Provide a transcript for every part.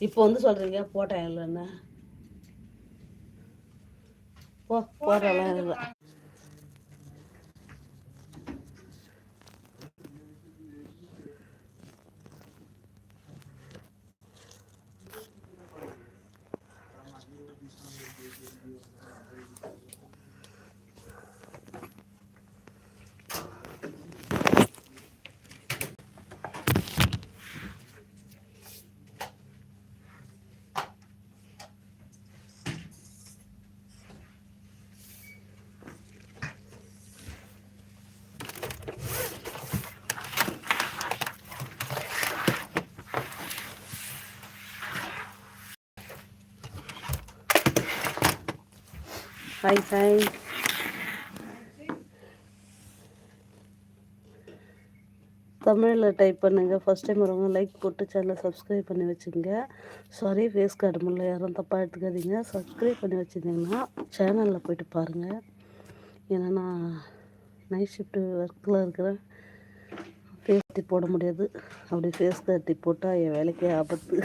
இப்போ வந்து சொல்கிறீங்க போட்டேன் இல்லைன்னு. போ போடலாம் ஹாய் ஹாய் தமிழில் டைப் பண்ணுங்கள் ஃபஸ்ட் டைம் வரவங்க லைக் போட்டு சேனலை சப்ஸ்கிரைப் பண்ணி வச்சுங்க. சாரி ஃபேஸ் கார்டு முடியல யாரும் தப்பாக எடுத்துக்காதீங்க. சப்ஸ்கிரைப் பண்ணி வச்சுருந்தீங்கன்னா சேனலில் போயிட்டு பாருங்கள் ஏன்னா நான் நைட் ஷிஃப்ட்டு ஒர்க்கில் இருக்கிறேன். ஃபேஸ் டிப் போட முடியாது. அப்படி ஃபேஸ் கார்டு டிப் போட்டால் என் வேலைக்கே ஆபத்து.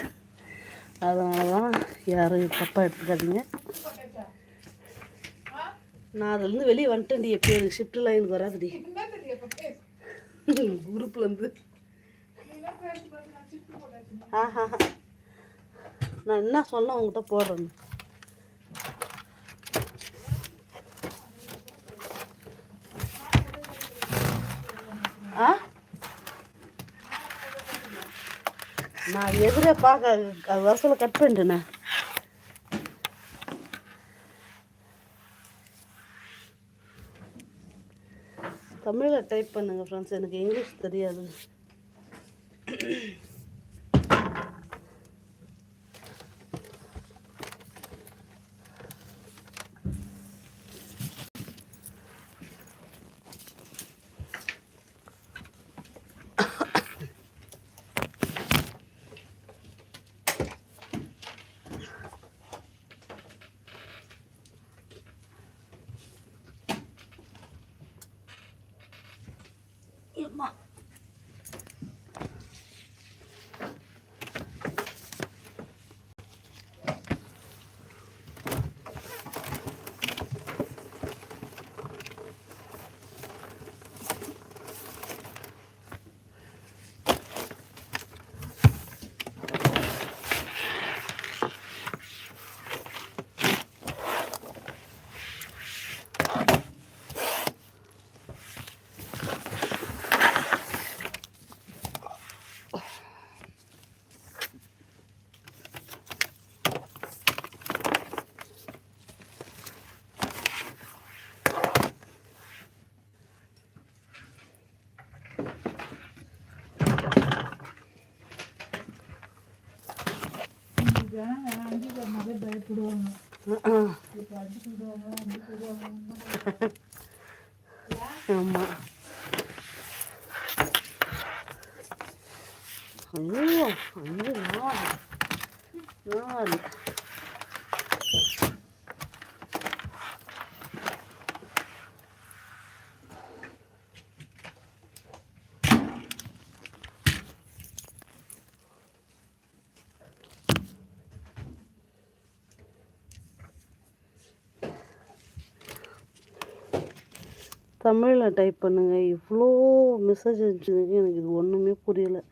அதனால தான் யாரும் தப்பாக எடுத்துக்காதீங்க. நான் அதுலேருந்து வெளியே வந்துட்டேன்டி எப்போ எனக்கு ஷிஃப்ட் லைனுக்கு வராதுடி. குரூப்லேருந்து ஆஹா. நான் என்ன சொன்ன உங்ககிட்ட போடுறேன் ஆ? நான் எதிரே பார்க்க வருஷத்தில் கட் பண்ணிட்டேனே. தமிழில் டைப் பண்ணுங்கள் ஃப்ரெண்ட்ஸ் எனக்கு இங்கிலீஷ் தெரியாது. ஆமாம் ஐயோ அஞ்சு நாலு தமிழில் டைப் பண்ணுங்கள் இவ்வளோ மெசேஜ் அனுப்பிச்சிருக்கீங்க எனக்கு இது ஒன்றுமே புரியலை.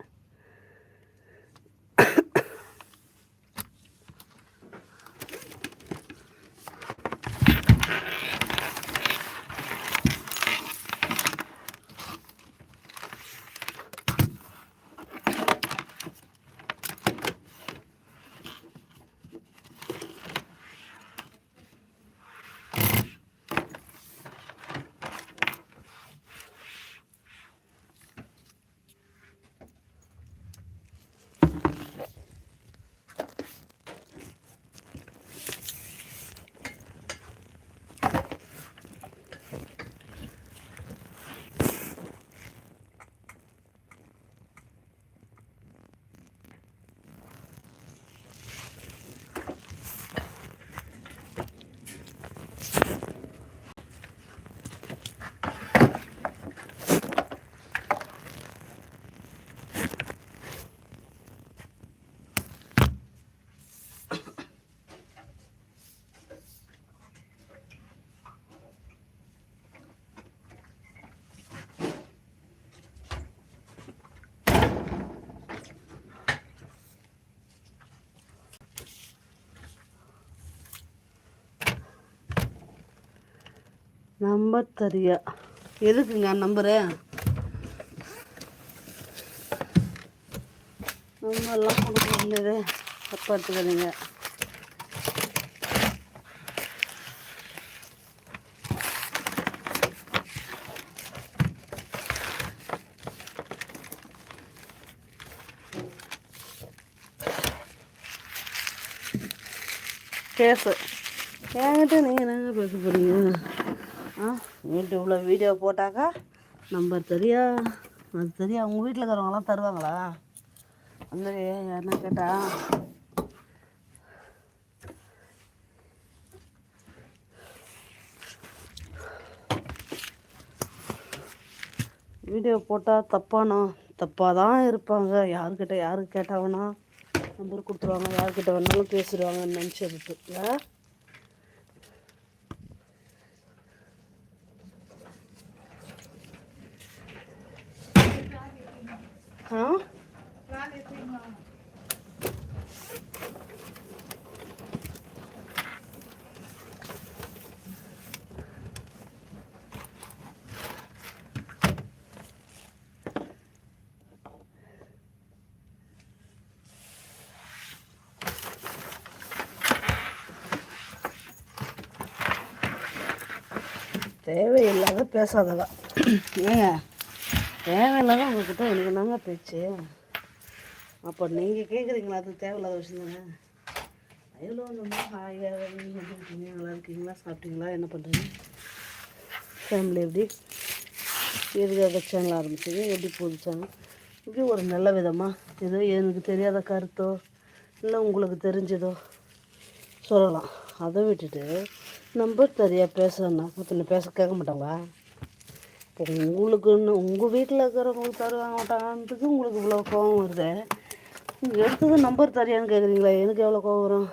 நம்பர் தரியா எதுக்குங்க நம்பரு நம்பர்லாம் கொடுக்க முடியாது தப்பாக எடுத்துக்காதீங்க. என்கிட்ட நீங்கள் என்னங்க பேச போகிறீங்க யூடியூப்பில் வீடியோ போட்டாக்கா நம்பர் தெரியா அது தெரியா உங்கள் வீட்டில் இருக்கிறவங்களாம் தருவாங்களா? அந்த மாதிரி யாருன்னா கேட்டா வீடியோ போட்டால் தப்பானோ? தப்பாக தான் இருப்பாங்க யாருக்கிட்ட யாருக்கு கேட்டாங்கன்னா நம்பர் கொடுத்துருவாங்க. யாருக்கிட்ட வேணாலும் பேசிடுவாங்கன்னு நினச்சிருக்கு தேவையில்லாத பேசாதவா. ஏங்க? தேவையில்லாத உங்ககிட்ட எனக்கு என்னங்க பேச்சு? அப்போ நீங்கள் கேட்குறீங்களா அது தேவையில்லாத விஷயம் தானே? எவ்வளோ நம்ம ஹாயாக இருக்கீங்க நல்லா இருக்கீங்களா? சாப்பிட்டீங்களா? என்ன பண்ணுறீங்க ஃபேமிலி எப்படி? எதுக்காக சேனல் ஆரம்பிச்சது எப்படி போகுது சேனல் இப்படி ஒரு நல்ல விதமாக ஏதோ எனக்கு தெரியாத கருத்தோ இல்லை உங்களுக்கு தெரிஞ்சதோ சொல்லலாம். அதை விட்டுட்டு நம்பர் சரியாக பேசணும் மற்ற பேச கேட்க மாட்டாங்களா? இப்போ உங்களுக்குன்னு உங்கள் வீட்டில் இருக்கிறவங்களுக்கு தருவாங்க மாட்டாங்கன்றதுக்கு உங்களுக்கு இவ்வளோ கோவம் வருது? நீங்கள் எடுத்தது நம்பர் தரியான்னு கேட்குறீங்களா எனக்கு எவ்வளோ கோவம் வரும்?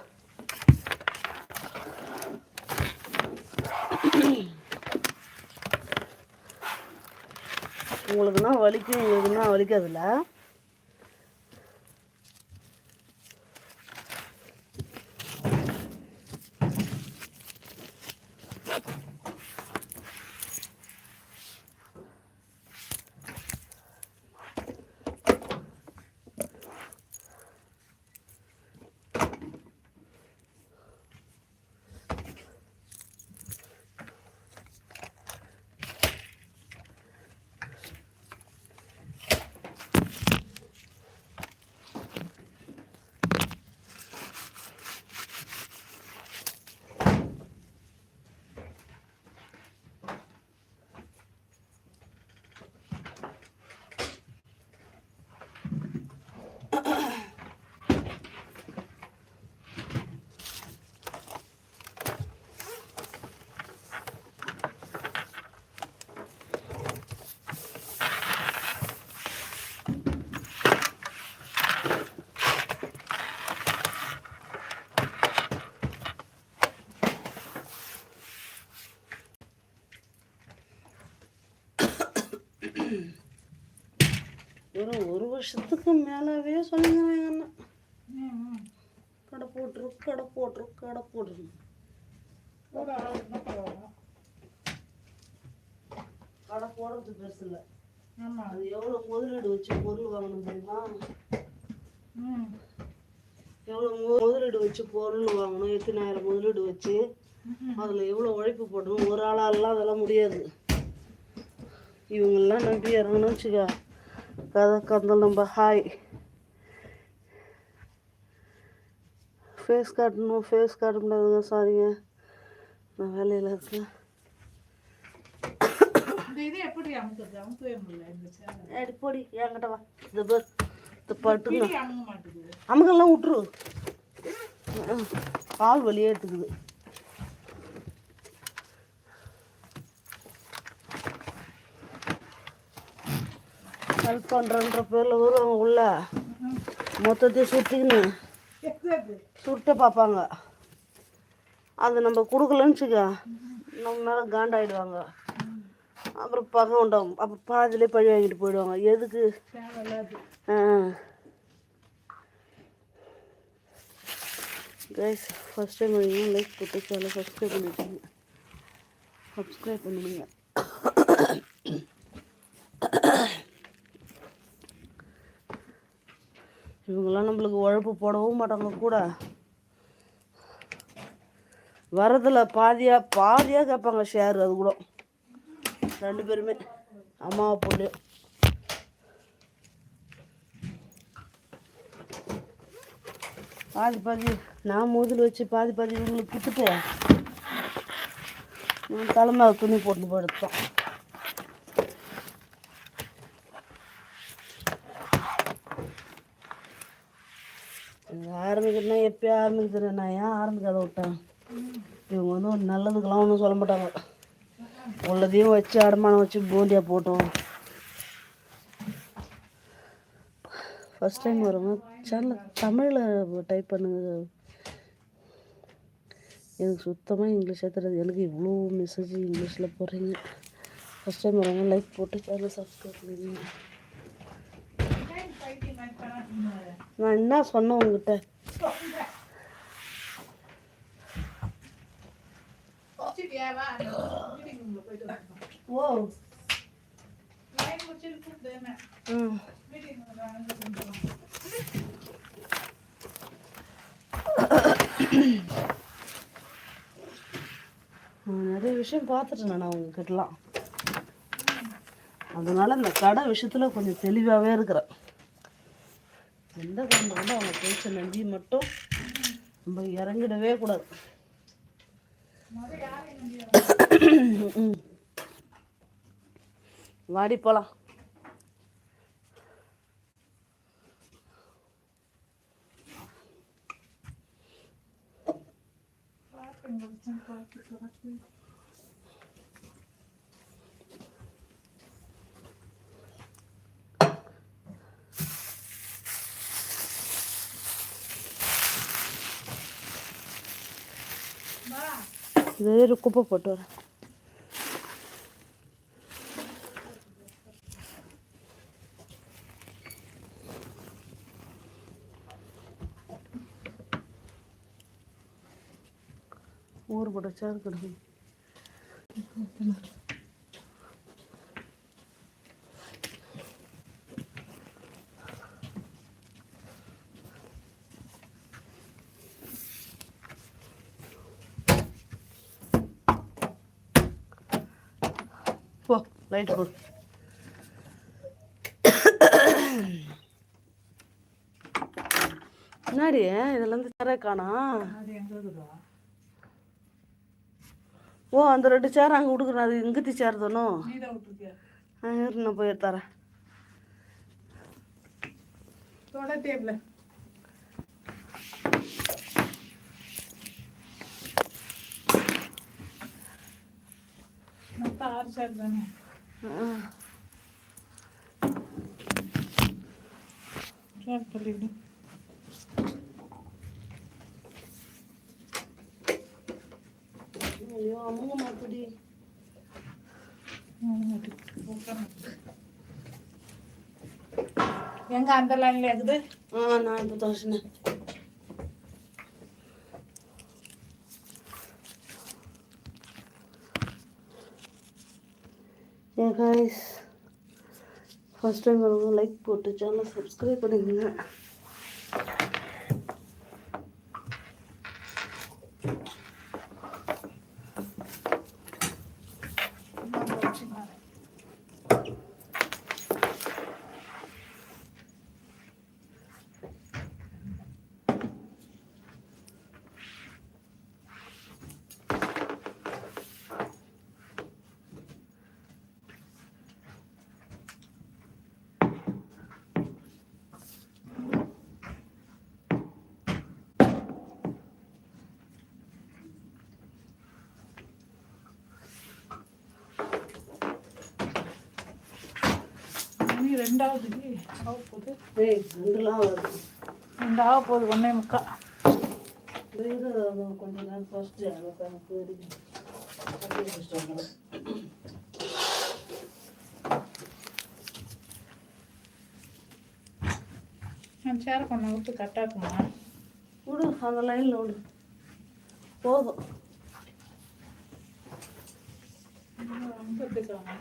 உங்களுக்குன்னா வலிக்கும் எங்களுக்குன்னா வலிக்காதுல்ல uh வருஷத்துக்கு மேலவே சொல்லிங்கிறேன் எங்கள் அண்ணன் கடை போட்டுரு கடை போட்டுரு கடை போட்டுரு. கடை போடுறது பெருசு இல்லை. ஆமாம் அது எவ்வளோ முதலீடு வச்சு பொருள் வாங்கணும் தெரியுமா? எவ்வளோ மு- முதலீடு வச்சு பொருள் வாங்கணும் எத்தனாயிரம் முதலீடு வச்சு அதில் எவ்வளோ உழைப்பு போடணும்? ஒரு ஆளாலாம் அதெல்லாம் முடியாது. இவங்கெல்லாம் நம்பி இறங்கணும்னு வச்சுக்க. கதை கந்தல் நம்ம ஹாய் ஃபேஸ் காட்டணும் ஃபேஸ் காட்ட முடியாதுங்க சாரிங்க நான் வேலையில் இருக்கேன். போடி என்கிட்ட வா. இந்த பேர் இந்த பட்டுங்க பிடி அமுங்க மாட்டேங்குது. அமுகெல்லாம் விட்டுரு. ம், கால் வலியே எடுத்துக்குது. ஹெல்ப் பண்ணுறன்ற பேரில் வருவாங்க உள்ள மொத்தத்தையும் சுற்றிக்கின்னு சுருட்ட பார்ப்பாங்க. அது நம்ம கொடுக்கலன்னு வச்சுக்க நம்ம மேலே காண்டாயிடுவாங்க. அப்புறம் பகம் உண்டாகும். அப்புறம் பாதியிலே பழி வாங்கிட்டு போயிடுவாங்க. எதுக்கு? கைஸ் ஃபஸ்ட் டைம் லைக் போட்டு சேனல் சப்ஸ்கிரைப் பண்ணிக்கோங்க சப்ஸ்கிரைப் பண்ணுங்க. இவங்கெல்லாம் நம்மளுக்கு உழைப்பு போடவும் மாட்டாங்க கூட. வரதில் பாதியாக பாதியாக கேட்பாங்க ஷேர் அது கூட. ரெண்டு பேருமே. அம்மாவை பொண்ணு. பாதி பாதி. நான் முதல் வச்சு பாதி பாதி இவங்களுக்கு கொடுத்துட்டு தலைமை துணி போட்டு போடுத்தோம் ஆரம்பிக்கிறேன்னா எப்பயோ ஆரம்பிக்கிறேன் நான் ஏன் ஆரம்பிக்காத விட்டேன் இவங்க வந்து ஒரு நல்லதுக்கெல்லாம் ஒன்றும் சொல்ல மாட்டாங்க. உள்ளதையும் வச்சு அடமானம் வச்சு போண்டியாக போட்டோம். ஃபஸ்ட் டைம் வருங்க சேனலில் தமிழில் டைப் பண்ணுங்க. எனக்கு சுத்தமாக இங்கிலீஷே தெரியாது. எனக்கு இவ்வளோ மெசேஜ் இங்கிலீஷில் போடுறீங்க. ஃபஸ்ட் டைம் வரவங்க லைக் போட்டு சேனல் சப்ஸ்கிரைப் பண்ணுங்க. நான் என்ன சொன்னேன் உங்ககிட்ட? நிறைய விஷயம் பார்த்துட்டேன் நான் உங்ககிட்டலாம். அதனால இந்த கடை விஷயத்தில் கொஞ்சம் தெளிவாகவே இருக்கிறேன். எந்த குழந்தை வந்து அவங்க பேச்ச நம்பி மட்டும் நம்ம இறங்கிடவே கூடாது. வாடி போலாம். Thank you. இதே ஒரு குப்பை போட்டு வரேன். ஊர் போட்டு வச்சா இருக்கணும் போ லைட் போடு முன்னாடி இதுல இருந்து சேரே காணா? அது எங்க இருக்குதோ? ஓ அந்த ரெண்டு சேர் அங்கே கொடுக்குறேன் அது இங்கத்தி சேர் தானோ நான் போய் தரேன் ஆறு தானே? Chair தள்ளிவிடு. ஐயோ அம்மா மாப்பிடி எங்க அந்த லைன்ல இருக்குது ஆ நான் இப்போ தோசினேன் ஃபஸ்ட் டைம் வரவங்க லைக் போட்டு சேனல் சப்ஸ்கிரைப் பண்ணிக்கோங்க. ரெண்டாவது ஆக போகுது. ரெண்டுலாம் வருது. ரெண்டு ஆக போகுது ஒன்னே முக்கா. கொஞ்ச நேரம் ஃபஸ்ட்டு. நான் சேர பண்ண விட்டு கரெக்டாக இருக்குமா விடு அந்த லைனில் விடு. போதும். தொட்டுக்கலாம் வா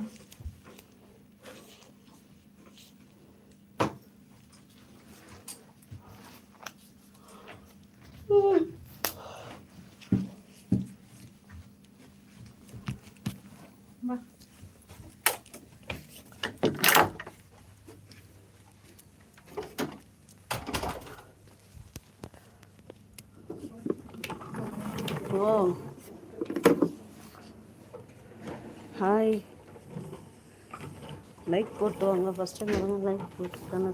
ஓ ஹாய் லைக் போட்டு வாங்க ஃபஸ்ட் டைம் வரவங்க லைக் போட்டு தானே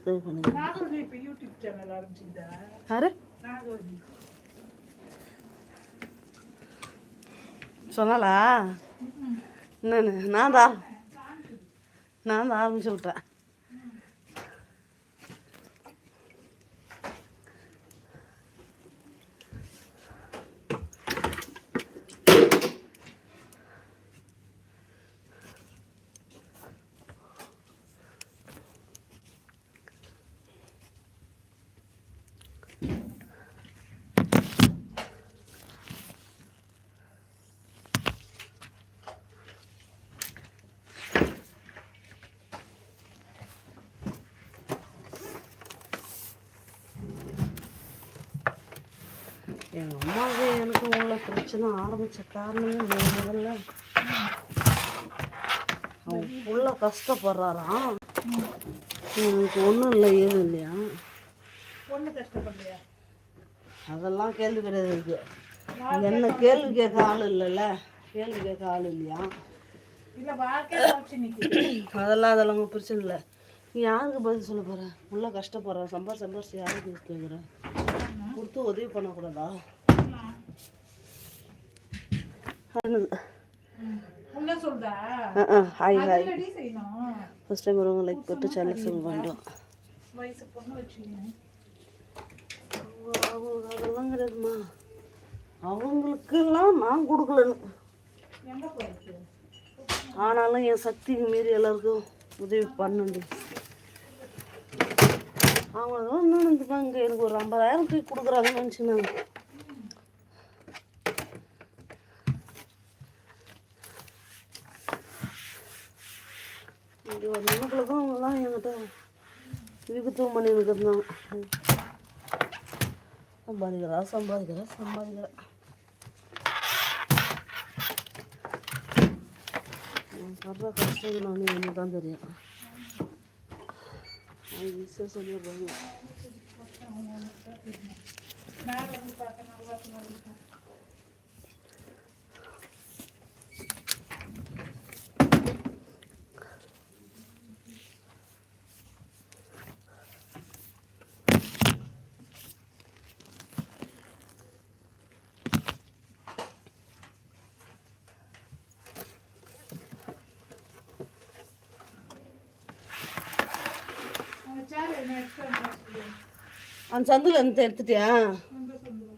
சப்ஸ்கிரைப் பண்ணுங்க. நாகவல்லி இப்போ யூடியூப் சேனல் ஆரம்பிச்சுதா யாரு? சொன்னாலா என்னன்னு நான் தான் நான் தான் ஆரம்பிச்சு விட்டேன் எங்கள் அம்மாவுக்கு எனக்கு உள்ள பிரச்சனை ஆரம்பித்த காரணமே முதல் முதல்ல. அவன் புள்ள கஷ்டப்படுறாராம் எனக்கு ஒன்றும் இல்லை ஏதும் இல்லையா? ஒண்ணு கஷ்டப்படலையா? அதெல்லாம் கேள்வி கிடையாது இருக்கு என்ன கேள்வி கேட்க ஆள் இல்லைல்ல? கேள்வி கேட்க ஆள் இல்லையா? அதெல்லாம் அதெல்லாம் பிரச்சனை இல்லை. நீ யாருக்கு பதில் சொல்ல போற? உள்ள கஷ்டப்படுற சம்பார் சம்பாரிச்சு யாருக்கு கேட்குற? கொடுத்து உதவி பண்ணக்கூடாதா? Hi hi. ஃபஸ்ட் டைம் வரவங்க லைக் போட்டு சேனல் சப்ஸ்கிரைப் பண்ணுறோம் அதெல்லாம் கிடையாதுமா அவங்களுக்கெல்லாம் நான் கொடுக்கலன்னு. ஆனாலும் என் சக்திக்கு மீறி எல்லாருக்கும் உதவி பண்ணணும். அவங்க அதெல்லாம் என்ன நினைச்சுப்பாங்க? எனக்கு ஒரு ஐம்பதாயிரம் தூக்கி கொடுக்குறாங்கன்னு நினச்சினாங்க. இங்கே ஒரு நினைப்பில் தான் அவங்கெல்லாம் என்கிட்ட விபத்துவம் பண்ணி இருக்கிறாங்க சம்பாதிக்கிறா சம்பாதிக்கிறா சம்பாதிக்கிறா. நான் படுற கஷ்டம் நான் எனக்கு தான் தெரியும். அது ஈஸியாக சொல்லிடுறாங்க மேல வந்து பார்க்க நல்லா இருக்கு. அந்த சேர் என்ன எக்ஸ்ட்ரா அந்த சந்தில் இருந்து எடுத்துட்டியா இந்த சொல்லுங்க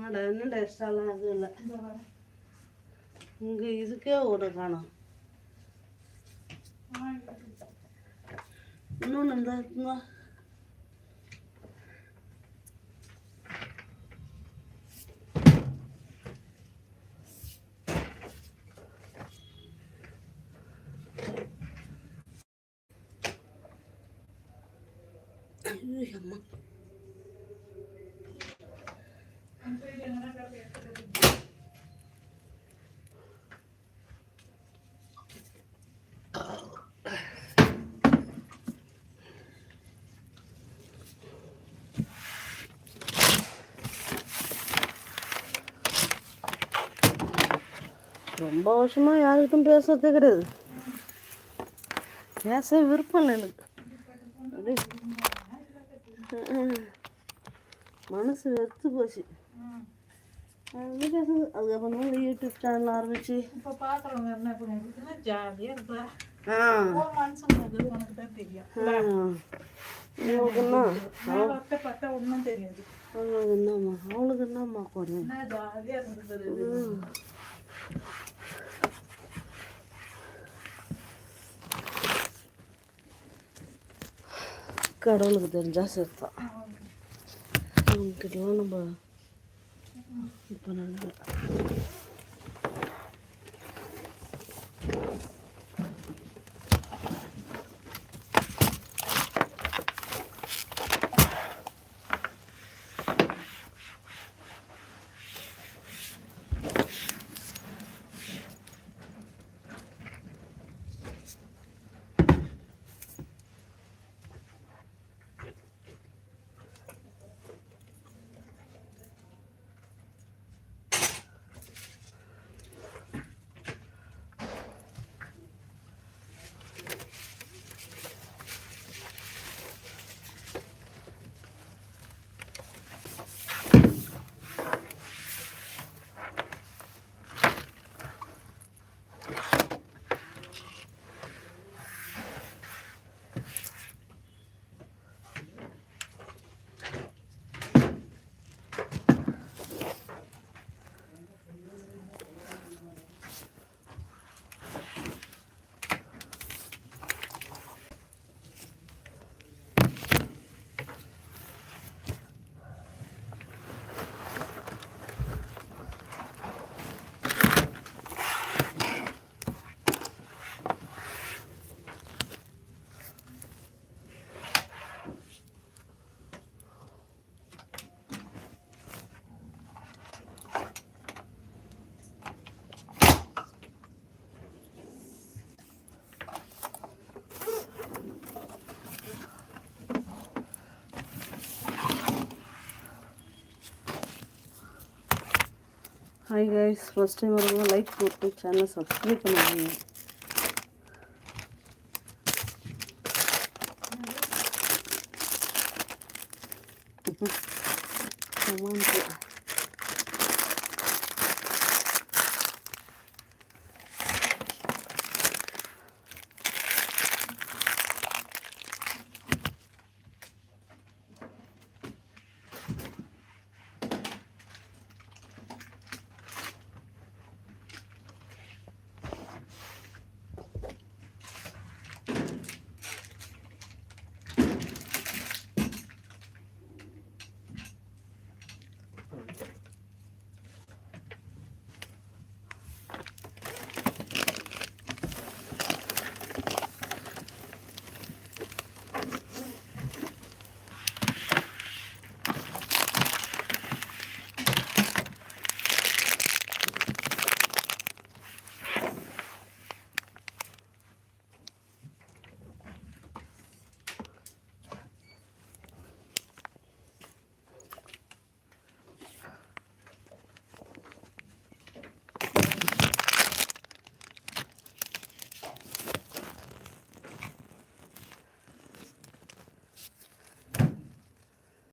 ஆடா என்னடா எக்ஸ்ட்ராலாம் எதுவும் இல்லை இந்த வரேன் இங்கே இதுக்கே ஒரு காணும் ஆ இருக்கு. இன்னொன்று இந்த இருக்குங்க ஐயோ, அம்மா அந்த side எங்கனா கிடக்கு எடுத்துட்டு வந்து. ரொம்ப வருஷமா யாருக்கிட்டும் பேசுறதே கிடையாது. பேச விருப்பம் இல்லை எனக்கு. மனசு வெறுத்து போச்சு அதுக்கப்புறம் இந்த யூடியூப் சேனல் ஆரம்பிச்சு இப்ப பாக்குறவங்க என்ன பண்ணுவாங்க ஜாலியா இருப்பா அவங்களுக்கு என்னம்மா அவங்களுக்கு என்னம்மா குறை என்ன ஜாலியா இருந்தது கடவுளுக்கு தெரிஞ்சா சேர்த்தான் அவங்ககிட்டலாம் நம்ம இப்போ நல்லா ஹாய் கைஸ் ஃபஸ்ட் டைம் வரும்போது லைக் போட்டு சேனலை சப்ஸ்கிரைப் பண்ணுவாங்க கமான்